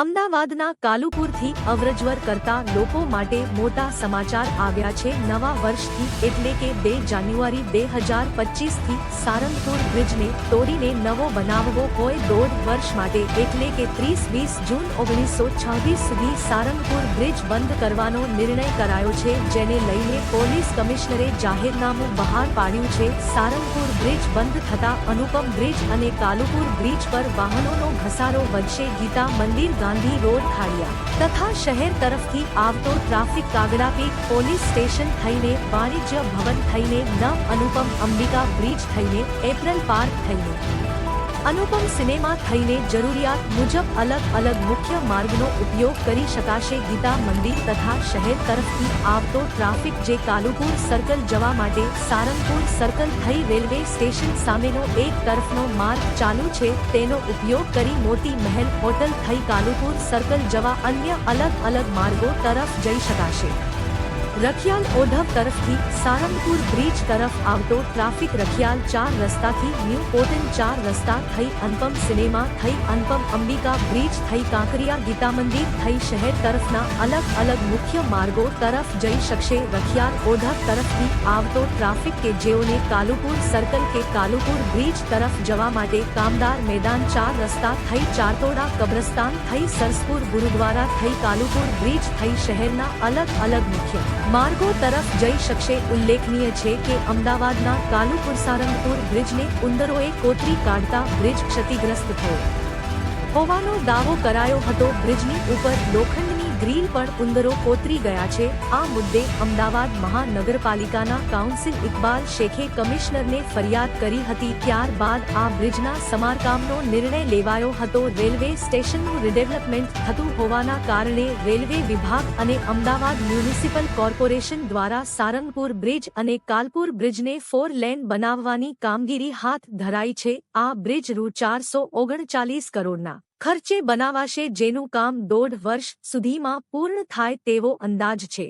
અમદાવાદના કાલુપુરથી અવરજવર કરતા લોકો માટે મોટા સમાચાર આવ્યા છે નવા વર્ષથી એટલે કે બે જાન્યુઆરી બે હજાર પચીસથી સારંગપુર બ્રિજને તોડીને નવો બનાવવો હોય દોઢ વર્ષ માટે એટલે કે ત્રીસ વીસ જૂન ઓગણીસો છવ્વીસ સુધી સારંગપુર બ્રિજ બંધ કરવાનો નિર્ણય કરાયો છે, જેને લઈને પોલીસ કમિશનરે જાહેરનામું બહાર પાડ્યું છે. સારંગપુર બ્રિજ બંધ થતા અનુપમ બ્રિજ અને કાલુપુર બ્રિજ પર વાહનોનો ઘસારો વધશે. ગીતા મંદિર ગાંધી રોડ ખાડિયા તથા શહેર તરફથી આવતો ટ્રાફિક કાગડાપીઠ પોલીસ સ્ટેશન થઈને વાણિજ્ય ભવન થઈને નવ અનુપમ અંબિકા બ્રિજ થઈને એપ્રલ પાર્ક થઈને અનુપમ સિનેમા થઈને જરૂરિયાત મુજબ અલગ અલગ મુખ્ય માર્ગનો ઉપયોગ કરી શકાશે. ગીતા મંદિર તથા શહેર તરફથી આવતો ટ્રાફિક જે કાલુપુર સર્કલ જવા માટે સારંગપુર સર્કલ થઈ રેલવે સ્ટેશન સામેનો એક તરફનો માર્ગ ચાલુ છે, તેનો ઉપયોગ કરી મોટી મહેલ હોટલ થઈ કાલુપુર સર્કલ જવા અન્ય અલગ અલગ માર્ગો તરફ જઈ શકાશે. રખિયાલ ઓઢવ તરફથી સારંગપુર બ્રિજ તરફ આવતો ટ્રાફિક રખિયાલ ચાર રસ્તાથી ન્યૂ કોટન ચાર રસ્તા થઈ અનપમ સિનેમા થઈ અનપમ અંબિકા બ્રિજ થઈ કાંકરિયા ગીતા મંદિર થઈ શહેર તરફના અલગ અલગ મુખ્ય માર્ગો તરફ જઈ શકશે રખિયાલ ઓઢવ તરફથી આવતો ટ્રાફિક કે જેઓને કાલુપુર સર્કલ કે કાલુપુર બ્રિજ તરફ જવા માટે કામદાર મેદાન ચાર રસ્તા થઈ ચારતોડા કબ્રસ્તાન થઈ સરસપુર ગુરુદ્વારા થઈ કાલુપુર બ્રિજ થઈ શહેરના અલગ અલગ મુખ્ય માર્ગો તરફ જઈ શકશે. ઉલ્લેખનીય છે કે અમદાવાદના કાલુપુર સારંગપુર બ્રિજને ઉંદરોએ કોતરી કાઢતા બ્રિજ ક્ષતિગ્રસ્ત થયો. હોવાનો દાવો કરાયો હતો. બ્રિજની ઉપર લોખંડની ગ્રીલ પર ઉંદરો કોતરી ગયા છે. આ મુદ્દે અમદાવાદ મહાનગરપાલિકાના કાઉન્સિલ ઇકબાલ શેખે કમિશનરને ફરિયાદ કરી હતી. ત્યારબાદ આ બ્રિજના સમારકામનો નિર્ણય લેવાયો હતો. રેલવે સ્ટેશનનું રિડેવલપમેન્ટ થતું હોવાના કારણે રેલવે વિભાગ અને અમદાવાદ મ્યુનિસિપલ કોર્પોરેશન દ્વારા સારંગપુર બ્રિજ અને કાલપુર બ્રિજને ફોર લેન બનાવવાની કામગીરી હાથ ધરાઈ છે. આ બ્રિજ રૂ ચારસો ઓગણચાલીસ કરોડના ખર્ચે બનાવાશે જેનું કામ દોઢ વર્ષ સુધીમાં પૂર્ણ થાય તેવો અંદાજ છે.